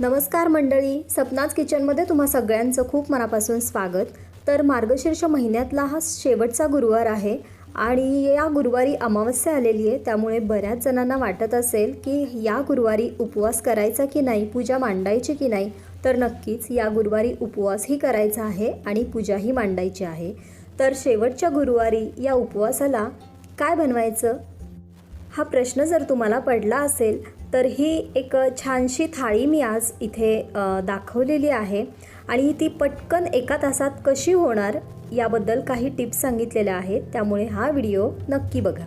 नमस्कार मंडळी सपनाच किचनमध्ये तुम्हा सगळ्यांचं खूप मनापासून स्वागत. तर मार्गशीर्ष महिन्यातला हा शेवटचा गुरुवार आहे आणि या गुरुवारी अमावस्या आलेली आहे त्यामुळे बऱ्याच जणांना वाटत असेल की या गुरुवारी उपवास करायचा की नाही पूजा मांडायची की नाही? तर नक्कीच या गुरुवारी उपवासही करायचा आहे आणि पूजाही मांडायची आहे. तर शेवटच्या गुरुवारी या उपवासाला काय बनवायचं? हा प्रश्न जर तुम्हाला पडला असेल तर ही एक छानशी थाळी मी आज इथे दाखवलेली आहे. आणि ती पटकन एका तासात कशी होणार याबद्दल काही टिप्स सांगितलेल्या आहेत. त्यामुळे हा व्हिडिओ नक्की बघा.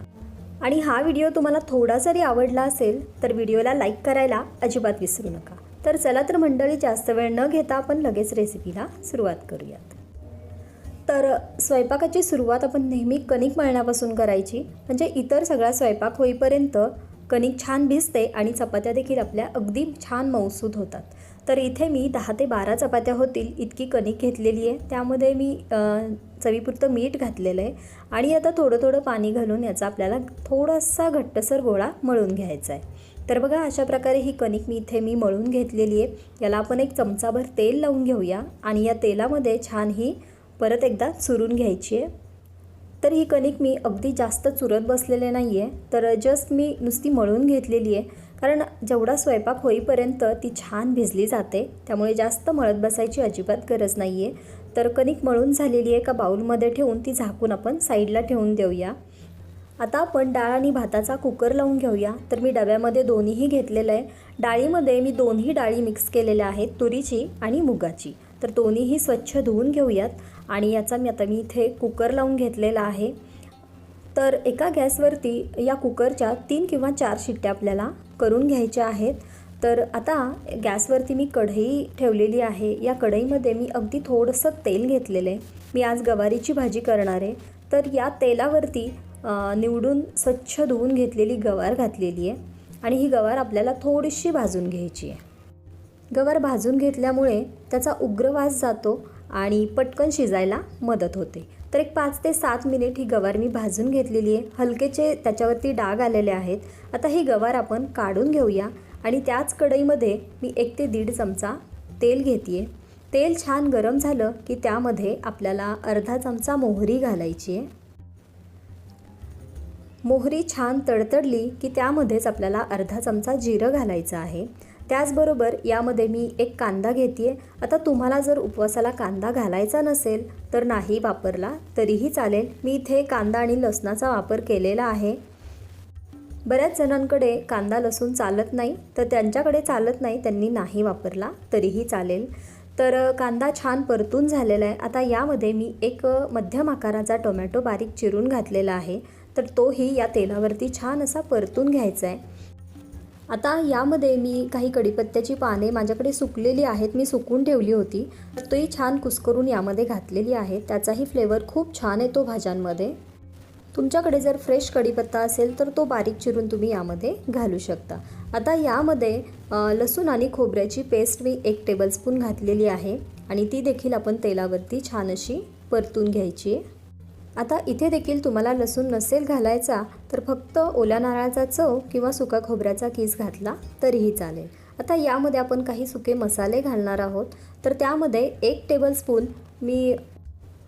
आणि हा व्हिडिओ तुम्हाला थोडा जरी आवडला असेल तर व्हिडिओला लाईक करायला अजिबात विसरू नका. तर चला तर मंडळी जास्त वेळ न घेता आपण लगेच रेसिपीला सुरुवात करूयात. तर स्वयंपाकाची सुरुवात आपण नेहमी कणिक मळण्यापासून करायची. म्हणजे इतर सगळा स्वयंपाक होईपर्यंत कणिक छान भिजते आणि चपात्या देखील आपल्या अगदी छान मऊसूद होतात. तर इथे मी दहा ते बारा चपात्या होतील इतकी कणिक घेतलेली आहे. त्यामध्ये मी चवीपुरतं मीठ घातलेलं आहे. आणि आता थोडं थोडं पाणी घालून याचा आपल्याला थोडासा घट्टसर गोळा मळून घ्यायचा आहे. तर बघा अशा प्रकारे ही कणिक मी इथे मी मळून घेतलेली आहे. याला आपण एक चमचाभर तेल लावून घेऊया. आणि या तेलामध्ये छान ही परत एकदा चुरून घ्यायची आहे. तर ही कणिक मी अगदी जास्त चुरत बसलेले नाही आहे तर जस्ट मी नुसती मळून घेतलेली आहे. कारण जेवढा स्वयंपाक होईपर्यंत ती छान भिजली जाते. त्यामुळे जास्त मळत बसायची अजिबात गरज नाही आहे तर कणिक मळून झालेली आहे का बाऊलमध्ये ठेवून ती झाकून आपण साईडला ठेवून देऊया. आता आपण डाळ आणि भाताचा कुकर लावून घेऊया. तर मी डब्यामध्ये दोन्हीही घेतलेलं आहे. डाळीमध्ये मी दोन्ही डाळी मिक्स केलेल्या आहेत. तुरीची आणि मुगाची. तर दोन्हीही स्वच्छ धुवून घेऊयात. आणि याचा मी आता मी इथे कुकर लावून घेतलेला आहे. तर एका गॅसवरती या कुकरच्या तीन किंवा चार शिट्ट्या आपल्याला करून घ्यायच्या आहेत. तर आता गॅसवरती मी कढई ठेवलेली आहे. या कढईमध्ये मी अगदी थोडंसं तेल घेतलेलं आहे. मी आज गवारीची भाजी करणार आहे. तर या तेलावरती निवडून स्वच्छ धुवून घेतलेली गवार घातलेली आहे. आणि ही गवार आपल्याला थोडीशी भाजून घ्यायची आहे. गवार भाजून घेतल्यामुळे त्याचा उग्र वास जातो आणि पटकन शिजायला मदत होते. तर एक पाच ते सात मिनिट ही गवार मी भाजून घेतलेली आहे. हलकेचे त्याच्यावरती डाग आलेले आहेत. आता ही गवार आपण काढून घेऊया आणि त्याच कढईमध्ये मी एक ते दीड चमचा तेल घेते तेल छान गरम झालं की त्यामध्ये आपल्याला अर्धा चमचा मोहरी घालायची आहे. मोहरी छान तडतडली की त्यामध्येच आपल्याला अर्धा चमचा जिरं घालायचं आहे. त्याचबरोबर यामध्ये मी एक कांदा घेते आता तुम्हाला जर उपवासाला कांदा घालायचा नसेल तर नाही वापरला तरीही चालेल. मी इथे कांदा आणि लसणाचा वापर केलेला आहे. बऱ्याच जणांकडे कांदा लसूण चालत नाही तर त्यांच्याकडे चालत नाही त्यांनी नाही वापरला तरीही चालेल. तर कांदा छान परतून झालेला आहे. आता यामध्ये मी एक मध्यम आकाराचा टोमॅटो बारीक चिरून घातलेला आहे. तर तोही या तेलावरती छान असा परतून घ्यायचा आहे. आता यामध्ये मी काही कढीपत्त्याची पाने माझ्याकडे सुकलेली आहेत मी सुकून ठेवली होती. तर तोही छान कुस्करून यामध्ये घातलेली आहे. त्याचाही फ्लेवर खूप छान येतो भाज्यांमध्ये. तुमच्याकडे जर फ्रेश कढीपत्ता असेल तर तो बारीक चिरून तुम्ही यामध्ये घालू शकता. आता यामध्ये लसूण आणि खोबऱ्याची पेस्ट मी एक टेबलस्पून घातलेली आहे. आणि ती देखील आपण तेलावरती छान अशी परतून घ्यायची आहे. आता इथे देखील तुम्हाला लसूण नसेल घालायचा तर फक्त ओल्या नारळाचा चव किंवा सुका खोबऱ्याचा किस घातला तरीही चालेल. आता यामध्ये आपण काही सुके मसाले घालणार आहोत. तर त्यामध्ये एक टेबलस्पून मी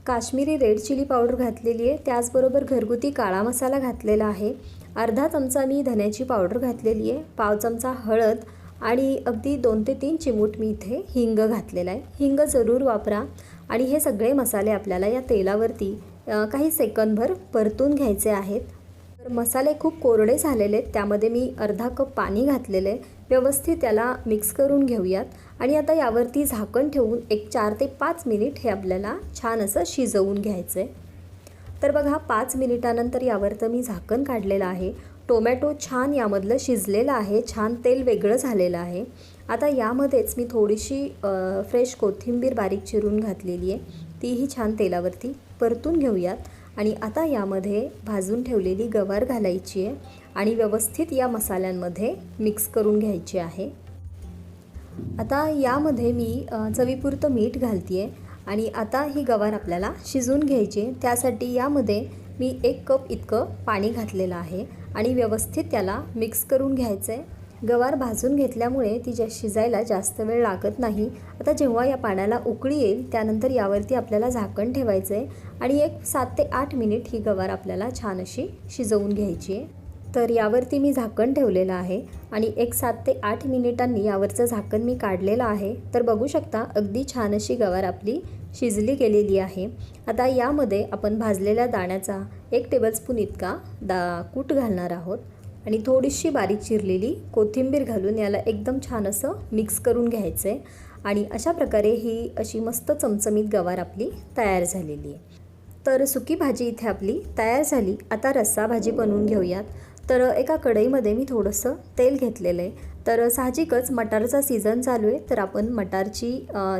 काश्मीरी रेड चिली पावडर घातलेली आहे. त्याचबरोबर घरगुती काळा मसाला घातलेला आहे. अर्धा चमचा मी धन्याची पावडर घातलेली आहे. पाव चमचा हळद आणि अगदी दोन ते तीन चिमूट मी इथे हिंग घातलेला आहे. हिंग जरूर वापरा आणि हे सगळे मसाले आपल्याला या तेलावरती काही सेकंदभर परतून घ्यायचे आहेत. तर मसाले खूप कोरडे झालेले आहेत. त्यामध्ये मी अर्धा कप पाणी घातलेले आहे. व्यवस्थित त्याला मिक्स करून घेऊयात. आणि आता यावरती झाकण ठेवून एक चार ते पाच मिनिट हे आपल्याला छान असं शिजवून घ्यायचं आहे. तर बघा पाच मिनिटानंतर यावरतं मी झाकण काढलेलं आहे. टोमॅटो छान यामधलं शिजलेलं आहे. छान तेल वेगळं झालेलं आहे. आता यामध्येच मी थोडीशी फ्रेश कोथिंबीर बारीक चिरून घातलेली आहे. तीही छान तेलावरती. परतून घेऊयात. आणि आता यामध्ये भाजून ठेवलेली गवार घालायची आहे आणि व्यवस्थित या मसाल्यांमध्ये मिक्स करून घ्यायची आहे. आता यामध्ये मी चवीपुरतं मीठ घालते आहे आणि आता ही गवार आपल्याला शिजून घ्यायची आहे. त्यासाठी यामध्ये मी एक कप इतकं पाणी घातलेलं आहे आणि व्यवस्थित त्याला मिक्स करून घ्यायचं आहे गवार भाजून घेतल्यामुळे ती ज्या शिजायला जास्त वेळ लागत नाही आता जेव्हा या पाण्याला उकळी येईल त्यानंतर यावरती आपल्याला झाकण ठेवायचं आहे आणि एक सात ते आठ मिनिट ही गवार आपल्याला छान अशी शिजवून घ्यायची आहे तर यावरती मी झाकण ठेवलेलं आहे आणि एक सात ते आठ मिनिटांनी यावरचं झाकण मी काढलेलं आहे. तर बघू शकता अगदी छान अशी गवार आपली शिजली गेलेली आहे. आता यामध्ये आपण भाजलेल्या दाण्याचा एक टेबलस्पून इतका दा कूट घालणार आहोत. आणि थोडीशी बारीक चिरलेली कोथिंबीर घालून याला एकदम छान असं मिक्स करून घ्यायचं. आहे आणि अशा प्रकारे ही अशी मस्त चमचमीत गवार आपली तयार झालेली आहे. तर सुकी भाजी इथे आपली तयार झाली. आता रस्सा भाजी बनवून घेऊयात. तर एका कढईमध्ये मी थोडंसं तेल घेतलेलं आहे. तर साहजिकच मटारचा सीझन चालू आहे. तर आपण मटारची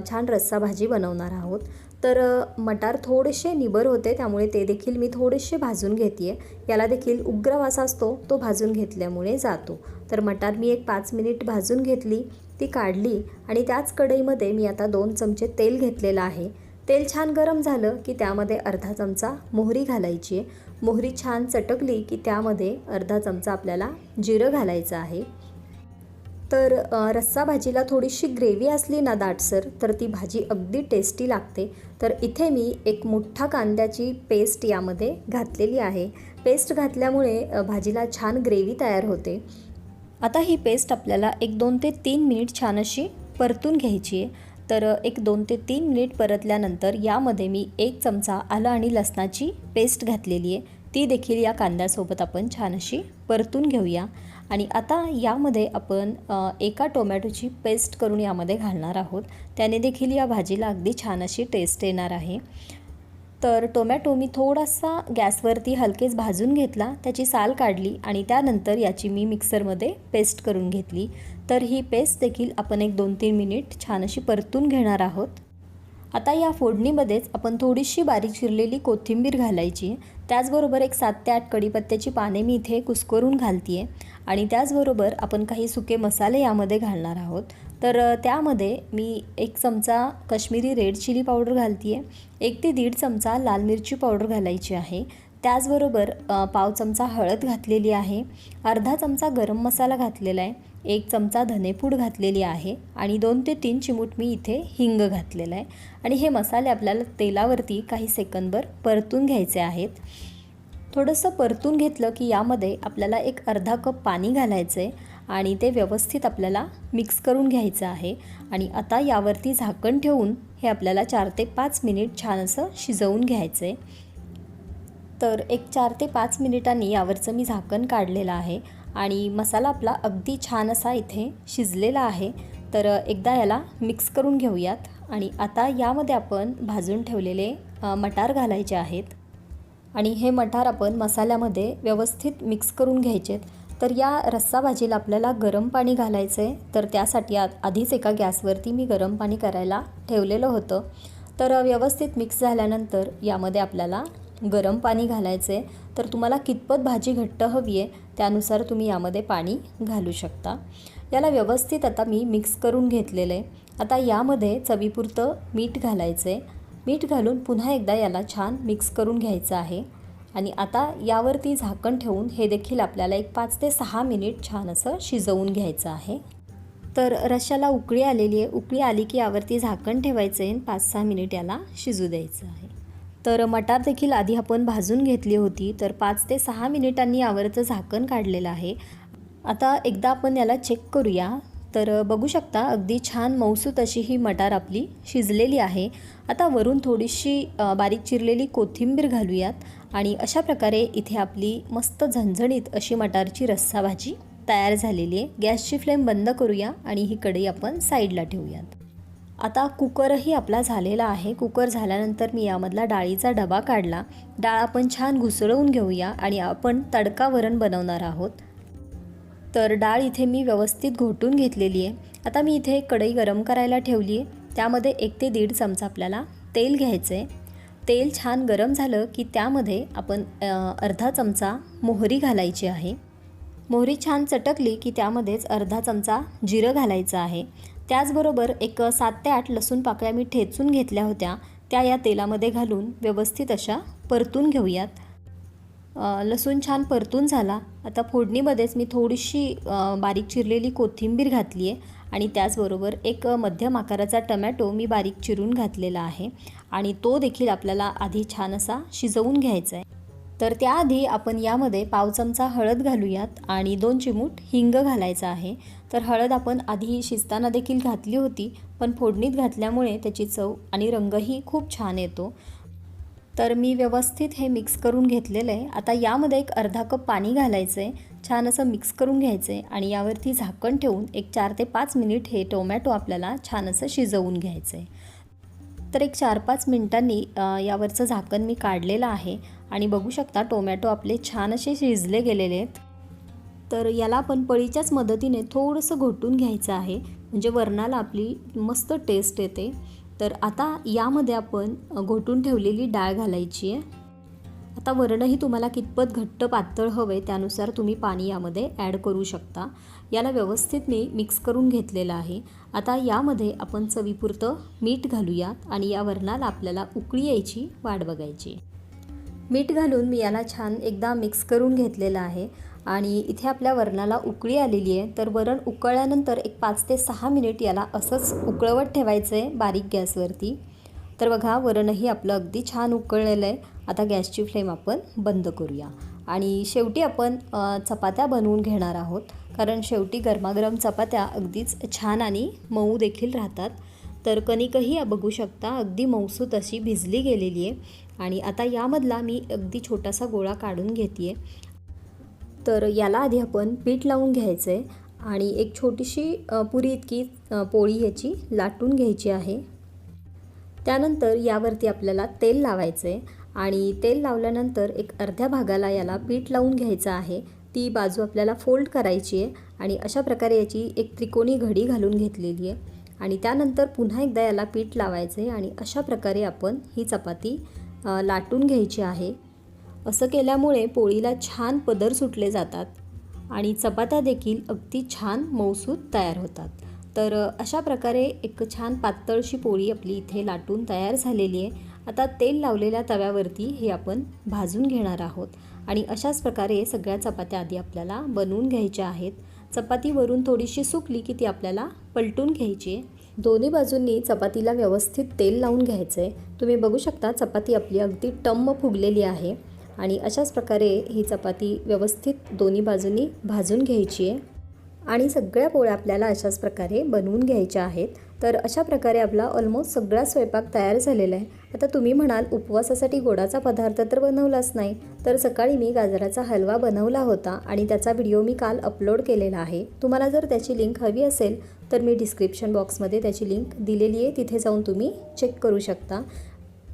छान रस्सा भाजी बनवणार आहोत. तर मटार थोडेसे निबर होते त्यामुळे ते देखील मी थोडेसे भाजून घेते आहे याला देखील उग्र वास असतो तो भाजून घेतल्यामुळे जातो. तर मटार मी एक पाच मिनिट भाजून घेतली ती काढली आणि त्याच कढईमध्ये मी आता दोन चमचे तेल घेतलेलं आहे. तेल छान गरम झालं की त्यामध्ये अर्धा चमचा मोहरी घालायची आहे. मोहरी छान चटकली की त्यामध्ये अर्धा चमचा आपल्याला जिरं घालायचं आहे. तर रस्सा भाजीला थोडीशी ग्रेव्ही असली ना दाटसर तर ती भाजी अगदी टेस्टी लागते. तर इथे मी एक मोठा कांद्याची पेस्ट यामध्ये घातलेली आहे. पेस्ट घातल्यामुळे भाजीला छान ग्रेव्ही तयार होते. आता ही पेस्ट आपल्याला एक दोन ते तीन मिनिट छान अशी परतून घ्यायची आहे. तर एक दोन ते तीन मिनिट परतल्यानंतर यामध्ये मी एक चमचा आलं आणि लसणाची पेस्ट घातलेली आहे. ती देखील या कांद्यासोबत आपण छान अशी परतून घेऊया. आणि आता यामध्ये आपण एका टोमॅटोची पेस्ट करून यामध्ये घालणार आहोत. त्याने देखील या भाजीला अगदी छान अशी टेस्ट येणार आहे. तर टोमॅटो मी थोडासा गॅसवरती हलकेच भाजून घेतला त्याची साल काढली आणि त्यानंतर याची मी मिक्सरमध्ये पेस्ट करून घेतली. तर ही पेस्ट देखील आपण एक दोन तीन मिनिट छान अशी परतून घेणार आहोत. आता या फोडणीमध्येच आपण थोडीशी बारीक चिरलेली कोथिंबीर घालायची. त्याचबरोबर एक सात ते आठ कडीपत्त्याची पाने मी इथे कुस्करून घालते आहे आणि त्याचबरोबर आपण काही सुके मसाले यामध्ये घालणार आहोत. तर त्यामध्ये मी एक चमचा कश्मीरी रेड चिली पावडर घालते आहे एक ते दीड चमचा लाल मिरची पावडर घालायची आहे. त्याचबरोबर पाव चमचा हळद घातलेली आहे अर्धा चमचा गरम मसाला घातलेला आहे एक चमचा धनेपूड घातलेली आहे आणि दोन ते तीन चिमूट मी इथे हिंग घातलेला आहे. आणि हे मसाले आपल्याला तेलावरती काही सेकंदभर परतून घ्यायचे आहेत. थोडंसं परतून घेतलं की यामध्ये आपल्याला एक अर्धा कप पाणी घालायचं आहे आणि ते व्यवस्थित आपल्याला मिक्स करून घ्यायचं आहे. आणि आता यावरती झाकण ठेवून हे आपल्याला चार ते पाच मिनिट छान असं शिजवून घ्यायचं आहे तर एक चार ते पाच मिनिटांनी यावरचं मी झाकण काढलेलं आहे आणि मसाला आपला अगदी छान असा इथे शिजलेला आहे. तर एकदा याला मिक्स करून घेऊयात आणि आता यामध्ये आपण भाजून ठेवलेले मटार घालायचे आहेत. आणि हे मटार आपण मसाल्यामध्ये व्यवस्थित मिक्स करून घ्यायचेत. तर या रस्सा भाजीला आपल्याला गरम पाणी घालायचं आहे तर त्यासाठी आ आधीच एका गॅसवरती मी गरम पाणी करायला ठेवलेलं होतं. तर व्यवस्थित मिक्स झाल्यानंतर यामध्ये आपल्याला गरम पाणी घालायचं आहे तर तुम्हाला कितपत भाजी घट्ट हवी आहे त्यानुसार तुम्ही यामध्ये पाणी घालू शकता. याला व्यवस्थित आता मी मिक्स करून घेतलेलं आहे. आता यामध्ये चवीपुरतं मीठ घालायचं आहे मीठ घालून पुन्हा एकदा याला छान मिक्स करून घ्यायचं आहे. आणि आता यावरती झाकण ठेवून हे देखील आपल्याला एक पाच ते सहा मिनिट छान असं शिजवून घ्यायचं आहे. तर रश्श्याला उकळी आलेली आहे. उकळी आली की यावरती झाकण ठेवायचं आहे आणि पाच सहा मिनिट याला शिजू द्यायचं आहे. तर मटार देखील आधी आपण भाजून घेतली होती तर पाच ते सहा मिनिटांनी यावरचं झाकण काढलेलं आहे. आता एकदा आपण याला चेक करूया. तर बघू शकता अगदी छान मौसूत अशी ही मटार आपली शिजलेली आहे. आता वरून थोडीशी बारीक चिरलेली कोथिंबीर घालूयात आणि अशा प्रकारे इथे आपली मस्त झणझणीत अशी मटारची रस्सा भाजी तयार झालेली आहे. गॅसची फ्लेम बंद करूया आणि ही कढई आपण साईडला ठेवूयात. आता कुकरही आपला झालेला आहे. कुकर झाल्यानंतर मी यामधला डाळीचा डबा काढला. डाळ आपण छान घुसळवून घेऊया आणि आपण तडका वरण बनवणार आहोत. तर डाळ इथे मी व्यवस्थित घोटून घेतलेली आहे. आता मी इथे एक कढई गरम करायला ठेवली आहे. त्यामध्ये एक ते दीड चमचा आपल्याला तेल घ्यायचं आहे तेल छान गरम झालं की त्यामध्ये आपण अर्धा चमचा मोहरी घालायची आहे. मोहरी छान चटकली की त्यामध्येच अर्धा चमचा जिरं घालायचं आहे. त्याचबरोबर एक सात ते आठ लसूण पाकळ्या मी ठेचून घेतल्या होत्या त्या या तेलामध्ये घालून व्यवस्थित अशा परतून घेऊयात. लसूण छान परतून झाला. आता फोडणीमध्येच मी थोडीशी बारीक चिरलेली कोथिंबीर घातली आहे आणि त्याचबरोबर एक मध्यम आकाराचा टमॅटो मी बारीक चिरून घातलेला आहे आणि तो देखील आपल्याला आधी छान असा शिजवून घ्यायचा आहे तर त्याआधी आपण यामध्ये पाव चमचा हळद घालूयात आणि दोन चिमूट हिंग घालायचा आहे. तर हळद आपण आधी शिजताना देखील घातली होती पण फोडणीत घातल्यामुळे त्याची चव आणि रंगही खूप छान येतो. तर मी व्यवस्थित हे मिक्स करून घेतलेलं आहे. आता यामध्ये एक अर्धा कप पाणी घालायचं आहे छान असं मिक्स करून घ्यायचं आहे आणि यावरती झाकण ठेवून एक चार ते पाच मिनिट हे टोमॅटो आपल्याला छान असं शिजवून घ्यायचं आहे तर एक चार पाच मिनटांनी यावरचं झाकण मी काढलेलं आहे. आणि बघू शकता टोमॅटो आपले छान असे शिजले गेलेले आहेत. तर याला आपण पळीच्याच मदतीने थोडंसं घोटून घ्यायचं आहे. म्हणजे वरणाला आपली मस्त टेस्ट येते. तर आता यामध्ये आपण घोटून ठेवलेली डाळ घालायची आहे. आता वरणही तुम्हाला कितपत घट्ट पातळ हवं आहे त्यानुसार तुम्ही पाणी यामध्ये ॲड करू शकता. याला व्यवस्थित मी मिक्स करून घेतलेलं आहे. आता यामध्ये आपण चवीपुरतं मीठ घालूयात आणि या वरणाला आपल्याला उकळी यायची वाट बघायची. मीठ घालून मी याला छान एकदा मिक्स करून घेतलेलं आहे. आणि इथे आपल्या वरणाला उकळी आलेली आहे तर वरण उकळल्यानंतर एक पाच ते सहा मिनिट याला असंच उकळवत ठेवायचं आहे बारीक गॅसवरती. तर बघा वरणही आपलं अगदी छान उकळलेलं आहे. आता गॅसची फ्लेम आपण बंद करूया. आणि शेवटी आपण चपात्या बनवून घेणार आहोत. कारण शेवटी गरमागरम चपात्या अगदीच छान आणि मऊ देखील राहतात. तर कणिकही बघू शकता अगदी मऊसू अशी भिजली गेलेली आहे. आणि आता यामधला मी अगदी छोटासा गोळा काढून घेते तर याला आधी आपण पीठ लावून घ्यायचं आहे आणि एक छोटीशी पुरी इतकी पोळी ह्याची लाटून घ्यायची आहे. त्यानंतर यावरती आपल्याला तेल लावायचं आहे आणि तेल लावल्यानंतर एक अर्ध्या भागाला याला पीठ लावून घ्यायचं आहे. ती बाजू आपल्याला फोल्ड करायची आहे आणि अशा प्रकारे याची एक त्रिकोणी घडी घालून घेतलेली आहे. आणि त्यानंतर पुन्हा एकदा याला पीठ लावायचं आहे आणि अशा प्रकारे आपण ही चपाती लाटून घ्यायची आहे. असं केल्यामुळे पोळीला छान पदर सुटले जातात आणि चपात्या देखील अगदी छान मऊसूत तयार होतात. तर अशा प्रकारे एक छान पातळशी पोळी आपली इथे लाटून तयार झालेली आहे. आता तेल लावलेल्या तव्यावरती हे आपण भाजून घेणार आहोत. आणि अशाच प्रकारे सगळ्या चपात्या आधी आपल्याला बनवून घ्यायच्या आहेत. चपाती वरून थोडीशी सुकली की ती आपल्याला पलटून घ्यायची आहे. दोन्ही बाजूंनी चपातीला व्यवस्थित तेल लावून घ्यायचं आहे तुम्ही बघू शकता चपाती आपली अगदी टम्म फुगलेली आहे. आणि अशाच प्रकारे ही चपाती व्यवस्थित दोन्ही बाजूंनी भाजून घ्यायची आहे. आणि सगळ्या पोळ्या आपल्याला अशाच प्रकारे बनवून घ्यायच्या आहेत. तर अशा प्रकारे आपला ऑलमोस्ट सगळा स्वयंपाक तयार झालेला आहे. आता तुम्ही म्हणाल उपवासासाठी गोडाचा पदार्थ तर बनवलाच नाही. तर सकाळी मी गाजराचा हलवा बनवला होता आणि त्याचा व्हिडिओ मी काल अपलोड केलेला आहे. तुम्हाला जर त्याची लिंक हवी असेल तर मी डिस्क्रिप्शन बॉक्समध्ये त्याची लिंक दिलेली आहे. तिथे जाऊन तुम्ही चेक करू शकता.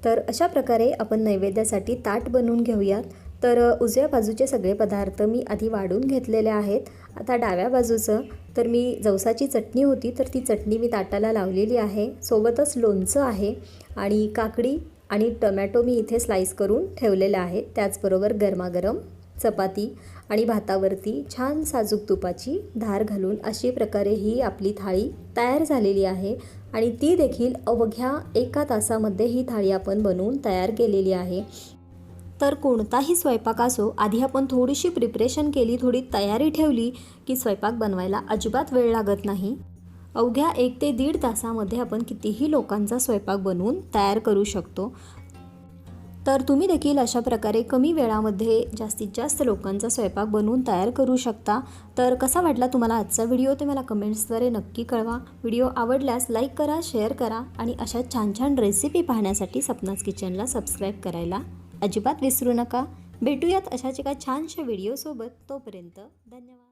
तर अशा प्रकारे आपण नैवेद्यासाठी ताट बनवून घेऊयात. तर उजव्या बाजूचे सगळे पदार्थ मी आधी वाढून घेतलेले आहेत. आता डाव्या बाजूचं तर मी जवसाची चटणी होती तर ती चटणी मी ताटाला लावलेली आहे. सोबतच लोणचं आहे आणि काकडी आणि टमॅटो मी इथे स्लाईस करून ठेवलेलं आहे. त्याचबरोबर गरमागरम चपाती आणि भातावरती छान साजूक तुपाची धार घालून अशी प्रकारे ही आपली थाळी तयार झालेली आहे आणि ती देखील अवघ्या एका तासामध्ये ही थाळी आपण बनवून तयार केलेली आहे. तर कोणताही स्वयंपाक असो आधी आपण थोडीशी प्रिपरेशन केली थोडी तयारी ठेवली की स्वयंपाक बनवायला अजिबात वेळ लागत नाही. अवघ्या एक ते दीड तासामध्ये आपण कितीही लोकांचा स्वयंपाक बनवून तयार करू शकतो. तर तुम्ही देखील अशा प्रकारे कमी वेळामध्ये जास्तीत जास्त लोकांचा स्वयंपाक बनवून तयार करू शकता. तर कसा वाटला तुम्हाला आजचा व्हिडिओ ते मला कमेंट्सद्वारे नक्की कळवा. व्हिडिओ आवडल्यास लाईक करा शेअर करा आणि अशा छान छान रेसिपी पाहण्यासाठी सपनाज किचनला सबस्क्राईब करायला अजिबात विसरू नका. भेटूयात अशाच एका छानशा व्हिडिओसोबत तोपर्यंत धन्यवाद.